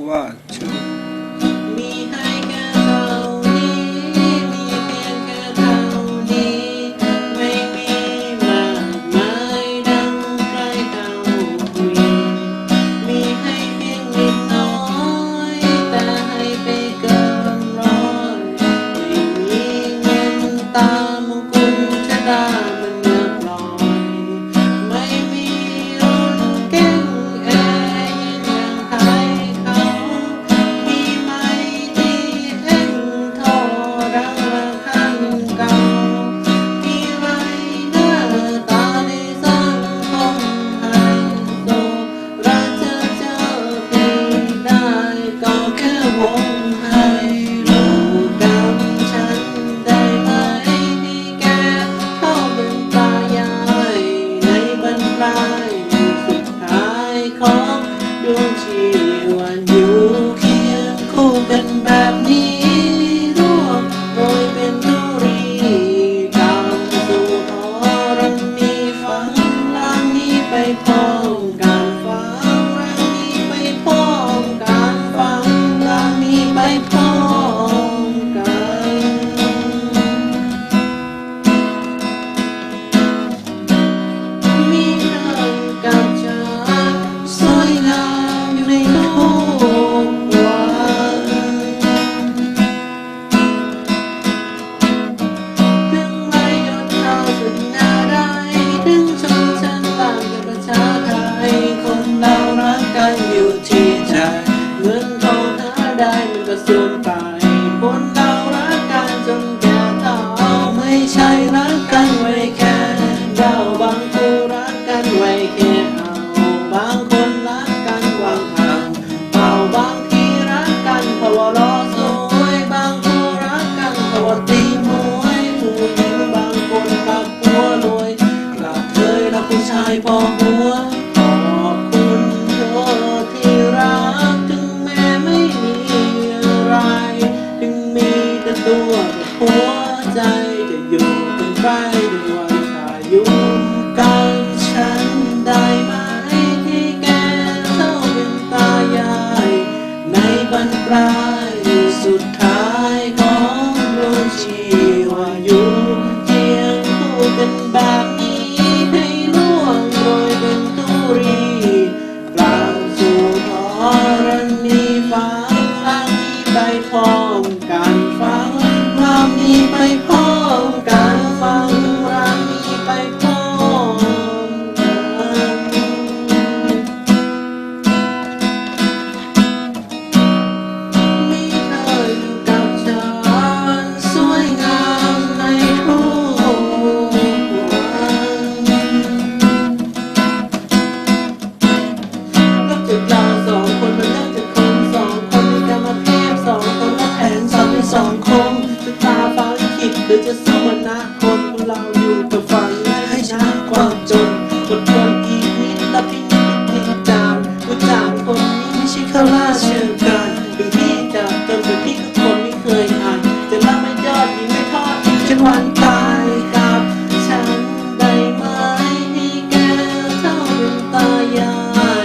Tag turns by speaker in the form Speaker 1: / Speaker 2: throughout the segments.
Speaker 1: One, two.
Speaker 2: วันตายกับฉันได้ไหมให้แกเท่าเป็นตายา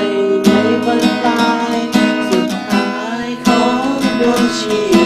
Speaker 2: ยในวันตายสุดท้ายของดวงชี